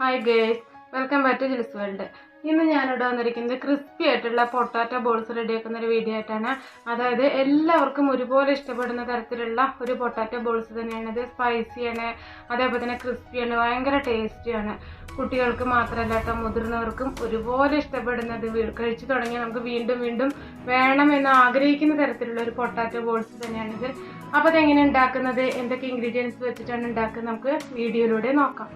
Hi guys welcome back to Jil's world ഇന്ന് ഞാനിവിടെ വന്നിരിക്കുന്നത് ക്രിസ്പി ആയിട്ടുള്ള പൊട്ടാറ്റോ ബോൾസ് റെഡിയാക്കുന്ന ഒരു വീഡിയോ ആയിട്ടാണ്. അതായത് എല്ലാവർക്കും ഒരുപോലെ ഇഷ്ടപ്പെടുന്ന തരത്തിലുള്ള ഒരു പൊട്ടാറ്റോ ബോൾസ് തന്നെയാണ്. ഇത് സ്പൈസിയാണ് അതേപോലെ തന്നെ ക്രിസ്പിയാണ് ഭയങ്കര ടേസ്റ്റിയാണ് കുട്ടികൾക്ക് മാത്രമല്ലാത്ത മുതിർന്നവർക്കും ഒരുപോലെ ഇഷ്ടപ്പെടുന്നത് കഴിച്ചു തുടങ്ങിയാൽ നമുക്ക് വീണ്ടും വീണ്ടും വേണമെന്ന് ആഗ്രഹിക്കുന്ന തരത്തിലുള്ള ഒരു പൊട്ടാറ്റോ ബോൾസ് തന്നെയാണിത് അപ്പോൾ അതെങ്ങനെ ഉണ്ടാക്കുന്നത്? എന്തൊക്കെ ഇൻഗ്രീഡിയൻസ് വെച്ചിട്ടാണ് ഉണ്ടാക്കുന്നത്? നമുക്ക് വീഡിയോയിലൂടെ നോക്കാം.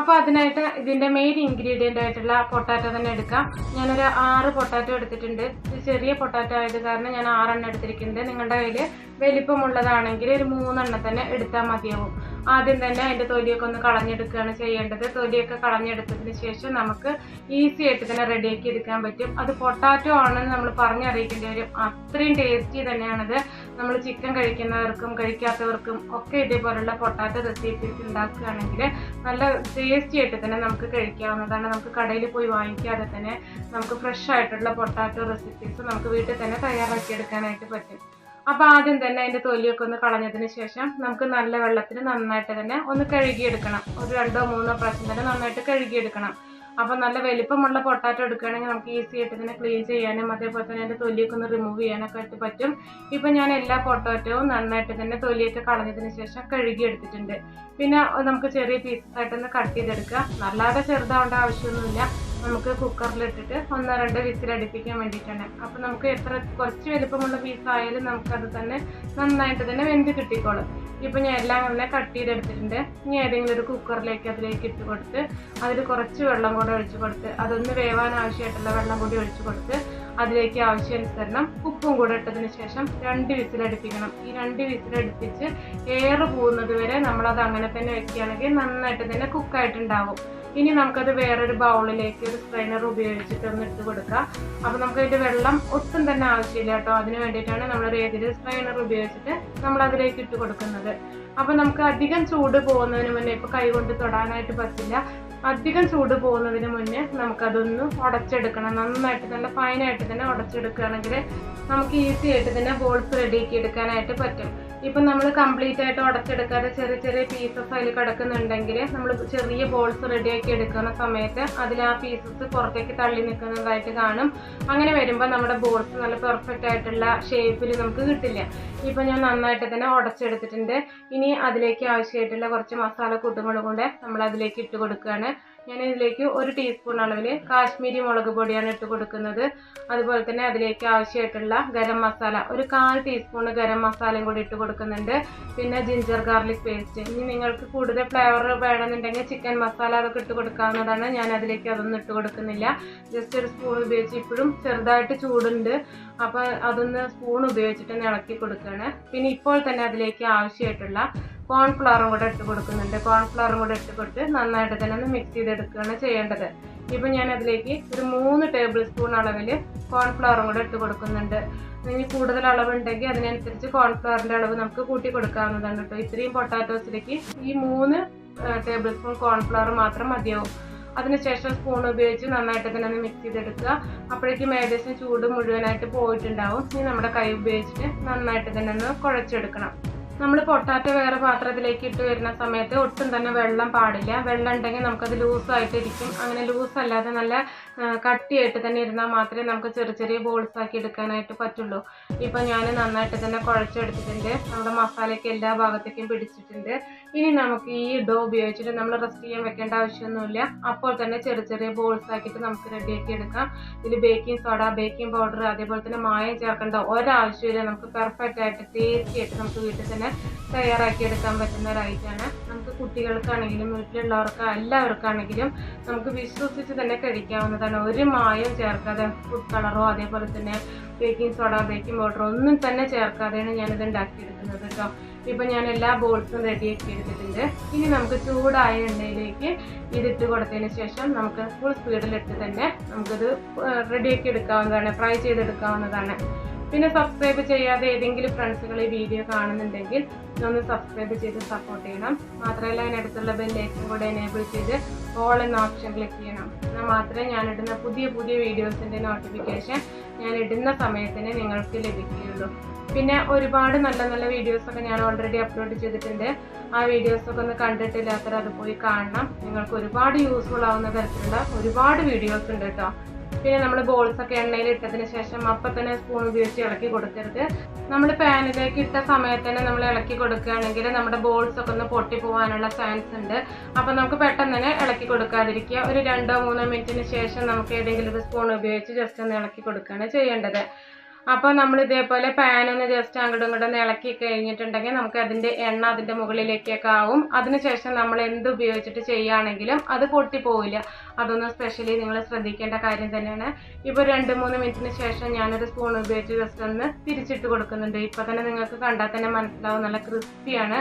അപ്പോൾ അതിനായിട്ട് ഇതിന്റെ മെയിൻ ഇൻഗ്രീഡിയന്റ് ആയിട്ടുള്ള പൊട്ടാറ്റോ തന്നെ എടുക്കാം. ഞാനൊരു ആറ് പൊട്ടാറ്റോ എടുത്തിട്ടുണ്ട്. ചെറിയ പൊട്ടാറ്റോ ആയത് കാരണം ഞാൻ ആറെണ്ണം എടുത്തിരിക്കുന്നത് നിങ്ങളുടെ കയ്യിൽ വലിപ്പമുള്ളതാണെങ്കിൽ ഒരു മൂന്നെണ്ണം തന്നെ എടുത്താൽ മതിയാവും. ആദ്യം തന്നെ അതിന്റെ തൊലിയൊക്കെ ഒന്ന് കളഞ്ഞെടുക്കുകയാണ് ചെയ്യേണ്ടത്. തൊലിയൊക്കെ കളഞ്ഞെടുത്തതിന് ശേഷം നമുക്ക് ഈസി ആയിട്ട് തന്നെ റെഡിയാക്കി എടുക്കാൻ പറ്റും. അത് പൊട്ടാറ്റോ ആണെന്ന് നമ്മൾ പറഞ്ഞറിയിക്കേണ്ടി വരും. അത്രയും ടേസ്റ്റി തന്നെയാണത്. നമ്മൾ ചിക്കൻ കഴിക്കുന്നവർക്കും കഴിക്കാത്തവർക്കും ഒക്കെ ഇതേപോലുള്ള പൊട്ടാറ്റോ റെസിപ്പീസ് ഉണ്ടാക്കുകയാണെങ്കിൽ നല്ല ടേസ്റ്റി ആയിട്ട് തന്നെ നമുക്ക് കഴിക്കാവുന്നതാണ്. നമുക്ക് കടയിൽ പോയി വാങ്ങിക്കാതെ തന്നെ നമുക്ക് ഫ്രഷ് ആയിട്ടുള്ള പൊട്ടാറ്റോ റെസിപ്പീസ് നമുക്ക് വീട്ടിൽ തന്നെ തയ്യാറാക്കിയെടുക്കാനായിട്ട് പറ്റും. അപ്പോൾ ആദ്യം തന്നെ അതിന്റെ തൊലിയൊക്കെ ഒന്ന് കളഞ്ഞതിന് ശേഷം നമുക്ക് നല്ല വെള്ളത്തിൽ നന്നായിട്ട് തന്നെ ഒന്ന് കഴുകിയെടുക്കണം. ഒരു രണ്ടോ മൂന്നോ പ്രാവശ്യം തന്നെ നന്നായിട്ട് കഴുകിയെടുക്കണം. അപ്പോൾ നല്ല വലിപ്പമുള്ള പൊട്ടാറ്റോ എടുക്കുകയാണെങ്കിൽ നമുക്ക് ഈസി ആയിട്ട് തന്നെ ക്ലീൻ ചെയ്യാനും അതേപോലെ തന്നെ അതിന്റെ തൊലിയൊക്കെ ഒന്ന് റിമൂവ് ചെയ്യാനൊക്കെ ആയിട്ട് പറ്റും. ഇപ്പം ഞാൻ എല്ലാ പൊട്ടാറ്റോവും നന്നായിട്ട് തന്നെ തൊലിയൊക്കെ കളഞ്ഞതിന് ശേഷം കഴുകിയെടുത്തിട്ടുണ്ട്. പിന്നെ നമുക്ക് ചെറിയ പീസസ് ആയിട്ടൊന്ന് കട്ട് ചെയ്തെടുക്കുക. നല്ലാതെ ചെറുതാവേണ്ട ആവശ്യമൊന്നുമില്ല. നമുക്ക് കുക്കറിലിട്ടിട്ട് ഒന്നോ രണ്ടോ വിസിലടിപ്പിക്കാൻ വേണ്ടിയിട്ടാണ്. അപ്പം നമുക്ക് എത്ര കുറച്ച് വലുപ്പമുള്ള പീസ് ആയാലും നമുക്കത് തന്നെ നന്നായിട്ട് തന്നെ വെന്ത് കിട്ടിക്കോളും. ഇപ്പം ഞാൻ എല്ലാം തന്നെ കട്ട് ചെയ്തെടുത്തിട്ടുണ്ട് ഇനി ഏതെങ്കിലും ഒരു കുക്കറിലേക്ക് അതിലേക്ക് ഇട്ട് കൊടുത്ത് അതിൽ കുറച്ച് വെള്ളം കൂടെ ഒഴിച്ച് കൊടുത്ത് അതൊന്ന് വേവാൻ ആവശ്യമായിട്ടുള്ള വെള്ളം കൂടി ഒഴിച്ച് കൊടുത്ത് അതിലേക്ക് ആവശ്യാനുസരണം ഉപ്പും കൂടെ ഇട്ടതിന് ശേഷം രണ്ട് വിസിലടുപ്പിക്കണം ഈ രണ്ട് വിസിലടുപ്പിച്ച് എയർ പോകുന്നത് വരെ നമ്മളത് അങ്ങനെ തന്നെ വെക്കുകയാണെങ്കിൽ നന്നായിട്ട് തന്നെ കുക്കായിട്ടുണ്ടാവും ഇനി നമുക്കത് വേറൊരു ബൗളിലേക്ക് ഒരു സ്ട്രെയിനർ ഉപയോഗിച്ചിട്ട് ഒന്ന് ഇട്ട് കൊടുക്കാം. അപ്പോൾ നമുക്ക് അതിന്റെ വെള്ളം ഒട്ടും തന്നെ ആവശ്യമില്ല കേട്ടോ. അതിന് വേണ്ടിയിട്ടാണ് നമ്മൾ ഏതൊരു സ്ട്രെയിനർ ഉപയോഗിച്ചിട്ട് നമ്മൾ അതിലേക്ക് ഇട്ട് കൊടുക്കുന്നത്. അപ്പോൾ നമുക്ക് അധികം ചൂട് പോകുന്നതിന് മുന്നേ ഇപ്പോൾ കൈകൊണ്ട് തൊടാനായിട്ട് പറ്റില്ല. അധികം ചൂട് പോകുന്നതിന് മുന്നേ നമുക്കതൊന്ന് ഉടച്ചെടുക്കണം. നന്നായിട്ട് നല്ല ഫൈനായിട്ട് തന്നെ ഉടച്ചെടുക്കുകയാണെങ്കിൽ നമുക്ക് ഈസി ആയിട്ട് തന്നെ ബോൾസ് റെഡിയാക്കി എടുക്കാനായിട്ട് പറ്റും. ഇപ്പം നമ്മൾ കംപ്ലീറ്റ് ആയിട്ട് ഉടച്ചെടുക്കാതെ ചെറിയ ചെറിയ പീസസ് അതിൽ കിടക്കുന്നുണ്ടെങ്കിൽ നമ്മൾ ചെറിയ ബോൾസ് റെഡിയാക്കി എടുക്കുന്ന സമയത്ത് അതിൽ ആ പീസസ് പുറത്തേക്ക് തള്ളി നിൽക്കുന്നതായിട്ട് കാണും. അങ്ങനെ വരുമ്പോൾ നമ്മുടെ ബോൾസ് നല്ല പെർഫെക്റ്റ് ആയിട്ടുള്ള ഷേപ്പിൽ നമുക്ക് കിട്ടില്ല. ഇപ്പം ഞാൻ നന്നായിട്ട് തന്നെ ഉടച്ചെടുത്തിട്ടുണ്ട്. ഇനി അതിലേക്ക് ആവശ്യമായിട്ടുള്ള കുറച്ച് മസാല കൂട്ടുകളും കൂടെ നമ്മൾ അതിലേക്ക് ഇട്ട് കൊടുക്കുകയാണ് ഞാൻ ഇതിലേക്ക് ഒരു ടീസ്പൂൺ അളവിൽ കാശ്മീരി മുളക് പൊടിയാണ് ഇട്ട് കൊടുക്കുന്നത്. അതുപോലെ തന്നെ അതിലേക്ക് ആവശ്യമായിട്ടുള്ള ഗരം മസാല ഒരു കാൽ ടീസ്പൂൺ ഗരം മസാലയും കൂടി ഇട്ട് കൊടുക്കുന്നുണ്ട്. പിന്നെ ജിഞ്ചർ ഗാർലിക് പേസ്റ്റ് ഇനി നിങ്ങൾക്ക് കൂടുതൽ ഫ്ലേവർ വേണമെന്നുണ്ടെങ്കിൽ ചിക്കൻ മസാല അതൊക്കെ ഇട്ട് കൊടുക്കാവുന്നതാണ്. ഞാൻ അതിലേക്ക് അതൊന്നും ഇട്ട് കൊടുക്കുന്നില്ല. ജസ്റ്റ് ഒരു സ്പൂൺ ഉപയോഗിച്ച് ഇപ്പോഴും ചെറുതായിട്ട് ചൂടുണ്ട്. അപ്പോൾ അതൊന്ന് സ്പൂൺ ഉപയോഗിച്ചിട്ട് ഇളക്കി കൊടുക്കുകയാണ് പിന്നെ ഇപ്പോൾ തന്നെ അതിലേക്ക് ആവശ്യമായിട്ടുള്ള കോൺഫ്ലവറും കൂടെ ഇട്ട് കൊടുക്കുന്നുണ്ട്. കോൺഫ്ലവറും കൂടെ ഇട്ട് കൊടുത്ത് നന്നായിട്ട് തന്നെ ഒന്ന് മിക്സ് ചെയ്തെടുക്കുകയാണ് ചെയ്യേണ്ടത്. ഇപ്പം ഞാൻ അതിലേക്ക് ഒരു മൂന്ന് ടേബിൾ സ്പൂൺ അളവിൽ കോൺഫ്ലവറും കൂടെ ഇട്ട് കൊടുക്കുന്നുണ്ട്. ഇനി കൂടുതൽ അളവുണ്ടെങ്കിൽ അതിനനുസരിച്ച് കോൺഫ്ലവറിന്റെ അളവ് നമുക്ക് കൂട്ടി കൊടുക്കാവുന്നതാണ് കേട്ടോ. ഇത്രയും പൊട്ടാറ്റോസിലേക്ക് ഈ മൂന്ന് ടേബിൾ സ്പൂൺ കോൺഫ്ലവർ മാത്രം മതിയാവും. അതിനുശേഷം സ്പൂൺ ഉപയോഗിച്ച് നന്നായിട്ട് തന്നെ ഒന്ന് മിക്സ് ചെയ്തെടുക്കുക. അപ്പോഴേക്കും ഏകദേശം ചൂട് മുഴുവനായിട്ട് പോയിട്ടുണ്ടാവും. ഇനി നമ്മുടെ കൈ ഉപയോഗിച്ചിട്ട് നന്നായിട്ട് തന്നെ ഒന്ന് കുഴച്ചെടുക്കണം. നമ്മൾ പൊട്ടാറ്റോ വേറെ പാത്രത്തിലേക്ക് ഇട്ട് വരുന്ന സമയത്ത് ഒട്ടും തന്നെ വെള്ളം പാടില്ല. വെള്ളം ഉണ്ടെങ്കിൽ നമുക്കത് ലൂസായിട്ട് ഇരിക്കും. അങ്ങനെ ലൂസ് അല്ലാതെ നല്ല കട്ടിയായിട്ട് തന്നെ ഇരുന്നാൽ മാത്രമേ നമുക്ക് ചെറിയ ചെറിയ ബോൾസ് ആക്കി എടുക്കാനായിട്ട് പറ്റുള്ളൂ. ഇപ്പം ഞാൻ നന്നായിട്ട് തന്നെ കുഴച്ചെടുത്തിട്ടുണ്ട്. നമ്മുടെ മസാലയ്ക്ക് എല്ലാ ഭാഗത്തേക്കും പിടിച്ചിട്ടുണ്ട്. ഇനി നമുക്ക് ഈ ഡോ ഉപയോഗിച്ചിട്ട് നമ്മൾ റെസ്റ്റ് ചെയ്യാൻ വെക്കേണ്ട ആവശ്യമൊന്നുമില്ല. അപ്പോൾ തന്നെ ചെറിയ ചെറിയ ബോൾസ് ആക്കിയിട്ട് നമുക്ക് റെഡിയാക്കി എടുക്കാം. ഇതിൽ ബേക്കിംഗ് സോഡ ബേക്കിംഗ് പൗഡർ അതേപോലെ തന്നെ മായം ചേർക്കേണ്ട ഒരാവശ്യമില്ല. നമുക്ക് പെർഫെക്റ്റ് ആയിട്ട് ടേസ്റ്റി ആയിട്ട് നമുക്ക് വീട്ടിൽ തന്നെ തയ്യാറാക്കി എടുക്കാൻ പറ്റുന്ന ഒരു ഐറ്റാണ് നമുക്ക് കുട്ടികൾക്കാണെങ്കിലും വീട്ടിലുള്ളവർക്ക് എല്ലാവർക്കാണെങ്കിലും നമുക്ക് വിശ്വസിച്ച് തന്നെ കഴിക്കാവുന്നതാണ്. ഒരു മായം ചേർക്കാതെ ഫുഡ് കളറോ അതേപോലെ തന്നെ ബേക്കിംഗ് സോഡ ബേക്കിംഗ് പൗഡറോ ഒന്നും തന്നെ ചേർക്കാതെയാണ് ഞാനിത് ഉണ്ടാക്കിയെടുക്കുന്നത് കേട്ടോ ഇപ്പം ഞാൻ എല്ലാ ബോൾസും റെഡിയാക്കി എടുത്തിട്ടുണ്ട്. ഇനി നമുക്ക് ചൂടായ എണ്ണയിലേക്ക് ഇതിട്ട് കൊടുത്തതിന് ശേഷം നമുക്ക് ഫുൾ സ്പീഡിലിട്ട് തന്നെ നമുക്കിത് റെഡിയാക്കി എടുക്കാവുന്നതാണ് ഫ്രൈ ചെയ്തെടുക്കാവുന്നതാണ്. പിന്നെ സബ്സ്ക്രൈബ് ചെയ്യാതെ ഏതെങ്കിലും ഫ്രണ്ട്സുകൾ ഈ വീഡിയോ കാണുന്നുണ്ടെങ്കിൽ ഒന്ന് സബ്സ്ക്രൈബ് ചെയ്ത് സപ്പോർട്ട് ചെയ്യണം. മാത്രമല്ല അതിനടുത്തുള്ള ബെല്ലൈക്കൻ കൂടെ എനേബിൾ ചെയ്ത് ഓൾ എന്ന ഓപ്ഷൻ ക്ലിക്ക് ചെയ്യണം. എന്നാൽ മാത്രമേ ഞാൻ ഇടുന്ന പുതിയ പുതിയ വീഡിയോസിന്റെ നോട്ടിഫിക്കേഷൻ ഞാൻ ഇടുന്ന സമയത്തിന് നിങ്ങൾക്ക് ലഭിക്കുകയുള്ളൂ. പിന്നെ ഒരുപാട് നല്ല നല്ല വീഡിയോസൊക്കെ ഞാൻ ഓൾറെഡി അപ്ലോഡ് ചെയ്തിട്ടുണ്ട്. ആ വീഡിയോസൊക്കെ ഒന്ന് കണ്ടിട്ടില്ലാത്തവർ അത് പോയി കാണണം. നിങ്ങൾക്ക് ഒരുപാട് യൂസ്ഫുൾ ആവുന്ന തരത്തിലുള്ള ഒരുപാട് വീഡിയോസ് ഉണ്ട് കേട്ടോ. പിന്നെ നമ്മൾ ബോൾസ് ഒക്കെ എണ്ണയിൽ ഇട്ടതിന് ശേഷം അപ്പം തന്നെ സ്പൂൺ ഉപയോഗിച്ച് ഇളക്കി കൊടുക്കരുത്. നമ്മൾ പാനിലേക്ക് ഇട്ട സമയത്ത് തന്നെ നമ്മൾ ഇളക്കി കൊടുക്കുകയാണെങ്കിൽ നമ്മുടെ ബോൾസ് ഒക്കെ ഒന്ന് പൊട്ടി പോകാനുള്ള ചാൻസ് ഉണ്ട്. അപ്പം നമുക്ക് പെട്ടെന്ന് തന്നെ ഇളക്കി കൊടുക്കാതിരിക്കുക. ഒരു രണ്ടോ മൂന്നോ മിനിറ്റിന് ശേഷം നമുക്ക് ഏതെങ്കിലും ഒരു സ്പൂൺ ഉപയോഗിച്ച് ജസ്റ്റ് ഒന്ന് ഇളക്കി കൊടുക്കുകയാണ് ചെയ്യേണ്ടത്. അപ്പോൾ നമ്മൾ ഇതേപോലെ പാൻ ഒന്ന് ജസ്റ്റ് അങ്ങോട്ടും ഇങ്ങോട്ടും ഒന്ന് ഇളക്കി കഴിഞ്ഞിട്ടുണ്ടെങ്കിൽ നമുക്ക് അതിന്റെ എണ്ണ അതിന്റെ മുകളിലേക്കൊക്കെ ആവും. അതിനുശേഷം നമ്മൾ എന്ത് ഉപയോഗിച്ചിട്ട് ചെയ്യുകയാണെങ്കിലും അത് പൊട്ടിപ്പോവില്ല. അതൊന്നും സ്പെഷ്യലി നിങ്ങൾ ശ്രദ്ധിക്കേണ്ട കാര്യം തന്നെയാണ്. ഇപ്പൊ രണ്ട് മൂന്ന് മിനിറ്റിന് ശേഷം ഞാനൊരു സ്പൂൺ ഉപയോഗിച്ച് ജസ്റ്റ് ഒന്ന് തിരിച്ചിട്ട് കൊടുക്കുന്നുണ്ട്. ഇപ്പൊ തന്നെ നിങ്ങൾക്ക് കണ്ടാൽ തന്നെ മനസ്സിലാവും. നല്ല ക്രിസ്പിയാണ്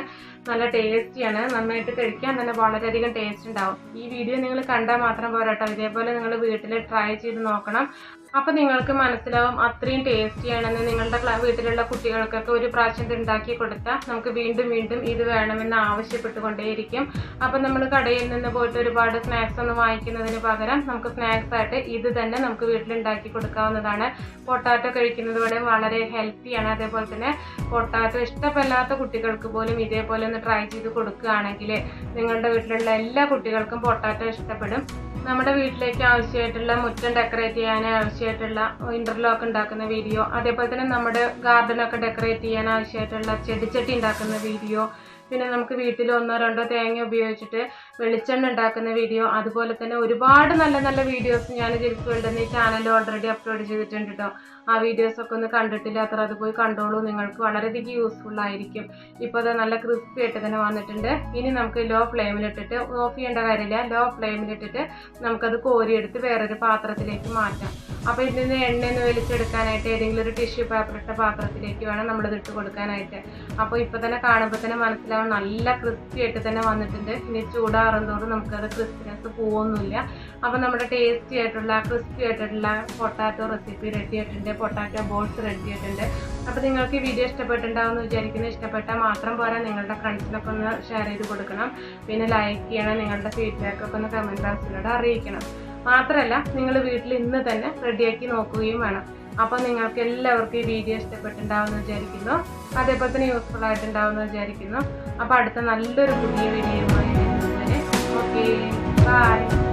നല്ല ടേസ്റ്റിയാണ്. നന്നായിട്ട് കഴിക്കാൻ തന്നെ വളരെയധികം ടേസ്റ്റ് ഉണ്ടാവും. ഈ വീഡിയോ നിങ്ങൾ കണ്ടാൽ മാത്രം പോരാട്ടോ. ഇതേപോലെ നിങ്ങൾ വീട്ടിൽ ട്രൈ ചെയ്ത് നോക്കണം. അപ്പോൾ നിങ്ങൾക്ക് മനസ്സിലാവും അത്രയും ടേസ്റ്റിയാണെന്ന് നിങ്ങളുടെ വീട്ടിലുള്ള കുട്ടികൾക്കൊക്കെ ഒരു പ്രാവശ്യം ഉണ്ടാക്കി കൊടുത്താൽ നമുക്ക് വീണ്ടും വീണ്ടും ഇത് വേണമെന്ന് ആവശ്യപ്പെട്ടുകൊണ്ടേയിരിക്കും. അപ്പം നമ്മൾ കടയിൽ നിന്ന് പോയിട്ട് ഒരുപാട് സ്നാക്സ് ഒന്നും വാങ്ങിക്കുന്നതിന് പകരം നമുക്ക് സ്നാക്സ് ആയിട്ട് ഇത് തന്നെ നമുക്ക് വീട്ടിൽ ഉണ്ടാക്കി കൊടുക്കാവുന്നതാണ്. പൊട്ടാറ്റോ കഴിക്കുന്നത് വളരെ ഹെൽത്തിയാണ് അതേപോലെ തന്നെ പൊട്ടാറ്റോ ഇഷ്ടപ്പെടാത്ത കുട്ടികൾക്ക് പോലും ഇതേപോലെ ഒന്ന് ട്രൈ ചെയ്ത് കൊടുക്കുകയാണെങ്കിൽ നിങ്ങളുടെ വീട്ടിലുള്ള എല്ലാ കുട്ടികൾക്കും പൊട്ടാറ്റോ ഇഷ്ടപ്പെടും. നമ്മുടെ വീട്ടിലേക്ക് ആവശ്യമായിട്ടുള്ള മുറ്റം ഡെക്കറേറ്റ് ചെയ്യാൻ ആവശ്യമായിട്ടുള്ള ഇന്റർലോക്ക് ഉണ്ടാക്കുന്ന വീഡിയോ അതേപോലെ തന്നെ നമ്മുടെ ഗാർഡനൊക്കെ ഡെക്കറേറ്റ് ചെയ്യാൻ ആവശ്യമായിട്ടുള്ള ചെടിച്ചട്ടി ഉണ്ടാക്കുന്ന വീഡിയോ പിന്നെ നമുക്ക് വീട്ടിൽ ഒന്നോ രണ്ടോ തേങ്ങ ഉപയോഗിച്ചിട്ട് വെളിച്ചെണ്ണ ഉണ്ടാക്കുന്ന വീഡിയോ അതുപോലെ തന്നെ ഒരുപാട് നല്ല നല്ല വീഡിയോസ് ഞാൻ ജിൽസ് വേൾഡ് ഈ ചാനൽ ഓൾറെഡി അപ്ലോഡ് ചെയ്തിട്ടുണ്ട് കേട്ടോ ആ വീഡിയോസൊക്കെ ഒന്ന് കണ്ടിട്ടില്ല അത്ര അത് പോയി കണ്ടോളൂ. നിങ്ങൾക്ക് വളരെയധികം യൂസ്ഫുൾ ആയിരിക്കും. ഇപ്പോൾ അത് നല്ല ക്രിസ്പി ആയിട്ട് തന്നെ വന്നിട്ടുണ്ട്. ഇനി നമുക്ക് ലോ ഫ്ലെയിമിലിട്ടിട്ട് ഓഫ് ചെയ്യേണ്ട കാര്യമില്ല. ലോ ഫ്ലെയിമിലിട്ടിട്ട് നമുക്കത് കോരിയെടുത്ത് വേറൊരു പാത്രത്തിലേക്ക് മാറ്റാം. അപ്പോൾ ഇതിൽ നിന്ന് എണ്ണയൊന്ന് വലിച്ചെടുക്കാനായിട്ട് ഏതെങ്കിലും ഒരു ടിഷ്യൂ പേപ്പർ ഇട്ട പാത്രത്തിലേക്ക് വേണം നമ്മളിത് ഇട്ട് കൊടുക്കാനായിട്ട്. അപ്പോൾ ഇപ്പോൾ തന്നെ കാണുമ്പോൾ തന്നെ മനസ്സിലാവും നല്ല ക്രിസ്പി ആയിട്ട് തന്നെ വന്നിട്ടുണ്ട്. ഇനി ചൂടാറും നമുക്കത് ക്രിസ്പിനെസ് പോകുന്നില്ല അപ്പം നമ്മുടെ ടേസ്റ്റി ആയിട്ടുള്ള ക്രിസ്പി ആയിട്ടുള്ള പൊട്ടാറ്റോ റെസിപ്പി റെഡി ആയിട്ടുണ്ട്. പൊട്ടാറ്റോ ബോൾസ് റെഡി ആയിട്ടുണ്ട്. അപ്പോൾ നിങ്ങൾക്ക് വീഡിയോ ഇഷ്ടപ്പെട്ടിട്ടുണ്ടാവും എന്ന് വിചാരിക്കുന്നു. ഇഷ്ടപ്പെട്ടാൽ മാത്രം പോരാ. നിങ്ങളുടെ ഫ്രണ്ട്സിനൊക്കെ ഒന്ന് ഷെയർ ചെയ്ത് കൊടുക്കണം. പിന്നെ ലൈക്ക് ചെയ്യണം. നിങ്ങളുടെ ഫീഡ്ബാക്ക് ഒക്കെ ഒന്ന് കമന്റ് ബോക്സിലൂടെ അറിയിക്കണം. മാത്രമല്ല നിങ്ങൾ വീട്ടിൽ ഇന്ന് തന്നെ റെഡിയാക്കി നോക്കുകയും വേണം. അപ്പോൾ നിങ്ങൾക്ക് എല്ലാവർക്കും ഈ വീഡിയോ ഇഷ്ടപ്പെട്ടിട്ടുണ്ടാവുമെന്ന് വിചാരിക്കുന്നു. അതേപോലെ തന്നെ യൂസ്ഫുൾ ആയിട്ടുണ്ടാവുമെന്ന് വിചാരിക്കുന്നു. അപ്പോൾ അടുത്ത നല്ലൊരു പുതിയ വീഡിയോ ആയിട്ട് വരെ ഓക്കെ ബൈ